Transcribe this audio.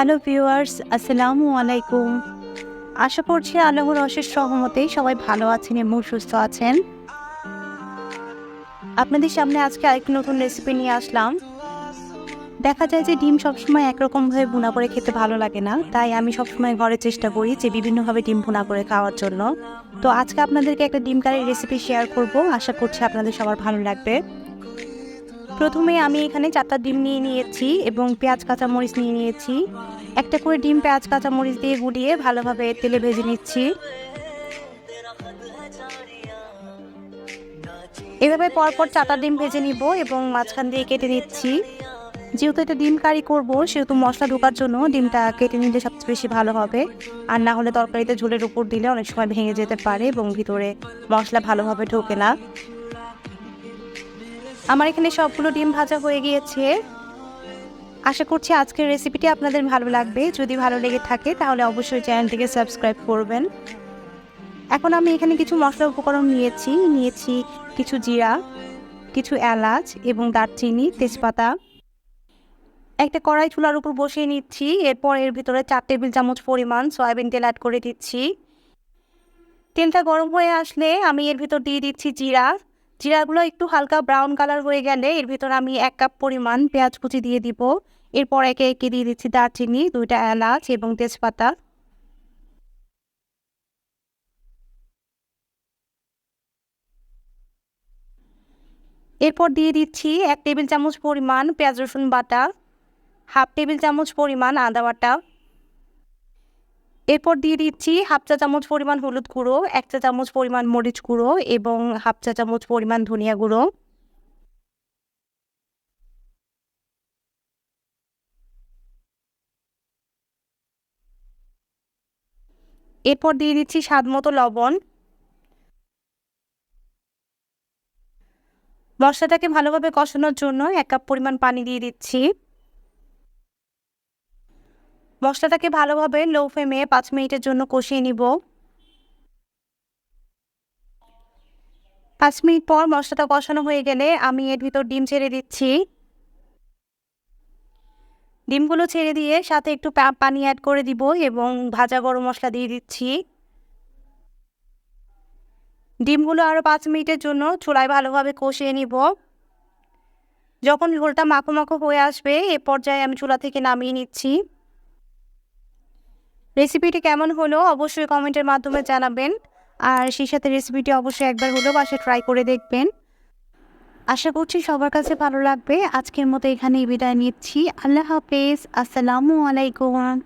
Hello viewers আসসালামু আলাইকুম আশা করছি আল্লাহর অশেষ সহমতেই সবাই ভালো আছেন এবং সুস্থ আছেন। আপনাদের সামনে আজকে আরেকটি নতুন রেসিপি নিয়ে আসলাম। দেখা যায় যে ডিম সবসময় একরকমভাবে ভুনা করে খেতে ভালো লাগে না, তাই আমি সবসময় ঘরে চেষ্টা করি যে বিভিন্নভাবে ডিম ভুনা করে খাওয়ার জন্য। তো আজকে আপনাদেরকে একটা ডিম কারির রেসিপি শেয়ার করব। আশা করছি আপনাদের সবার ভালো লাগবে। প্রথমে আমি এখানে চারটা ডিম নিয়ে নিয়েছি এবং পেঁয়াজ, কাঁচামরিচ নিয়ে নিয়েছি। একটা করে ডিম, পেঁয়াজ, কাঁচামরিচ দিয়ে গুলিয়ে ভালোভাবে তেলে ভেজে নিচ্ছি। এভাবে পরপর চারটা ডিম ভেজে নিব এবং মাঝখান দিয়ে কেটে নিচ্ছি। যেহেতু এটা ডিম কারি করব, সেহেতু মশলা ঢোকার জন্য ডিমটা কেটে নিলে সবচেয়ে বেশি ভালো হবে। আর না হলে তরকারিতে ঝোলের উপর দিলে অনেক সময় ভেঙে যেতে পারে এবং ভিতরে মশলা ভালোভাবে ঢোকে না। আমার এখানে সবগুলো ডিম ভাজা হয়ে গিয়েছে। আশা করছি আজকের রেসিপিটি আপনাদের ভালো লাগবে। যদি ভালো লেগে থাকে, তাহলে অবশ্যই চ্যানেলটিকে সাবস্ক্রাইব করবেন। এখন আমি এখানে কিছু মশলা উপকরণ নিয়েছি। নিয়েছি কিছু জিরা, কিছু এলাচ এবং দারচিনি, তেজপাতা। একটা কড়াই চুলার উপর বসিয়ে নিচ্ছি। এরপর এর ভিতরে চার টেবিল চামচ পরিমাণ সয়াবিন তেল অ্যাড করে দিচ্ছি। তেলটা গরম হয়ে আসলে আমি এর ভিতর দিয়ে দিচ্ছি জিরা। জিরাগুলো একটু হালকা ব্রাউন কালার হয়ে গেলে এর ভিতর আমি এক কাপ পরিমাণ পেঁয়াজ কুচি দিয়ে দিব। এরপর একে একে দিয়ে দিচ্ছি দারচিনি, দুইটা এলাচ এবং তেজপাতা। এরপর দিয়ে দিচ্ছি এক টেবিল চামচ পরিমাণ পেঁয়াজ রসুন বাটা, হাফ টেবিল চামচ পরিমাণ আদা বাটা। এরপর দিয়ে দিচ্ছি হাফ চা চামচ পরিমাণ হলুদ গুঁড়ো, এক চা চামচ পরিমাণ মরিচ গুঁড়ো এবং হাফ চা চামচ পরিমাণ ধনিয়া গুঁড়ো। এরপর দিয়ে দিচ্ছি স্বাদ মতো লবণ। মশলাটাকে ভালোভাবে কষানোর জন্য এক কাপ পরিমাণ পানি দিয়ে দিচ্ছি। মশলাটাকে ভালোভাবে লো ফ্লেমে পাঁচ মিনিটের জন্য কষিয়ে নিব। পাঁচ মিনিট পর মশলাটা কষানো হয়ে গেলে আমি এর ভিতর ডিম ছেড়ে দিচ্ছি। ডিমগুলো ছেড়ে দিয়ে সাথে একটু পানি অ্যাড করে দিব এবং ভাজা গরম মশলা দিয়ে দিচ্ছি। ডিমগুলো আরও পাঁচ মিনিটের জন্য চুলায় ভালোভাবে কষিয়ে নিব। যখন ঝোলটা মাখো মাখো হয়ে আসবে, এ পর্যায়ে আমি চুলা থেকে নামিয়ে নিচ্ছি। রেসিপিটি কেমন হলো অবশ্যই কমেন্টের মাধ্যমে জানাবেন। আর সেই সাথে রেসিপিটি অবশ্যই একবার হলেও বাসে ট্রাই করে দেখবেন। আশা করছি সবার কাছে ভালো লাগবে। আজকের মতো এখানেই বিদায় নিচ্ছি। আল্লাহ হাফেজ। আসসালামু আলাইকুম।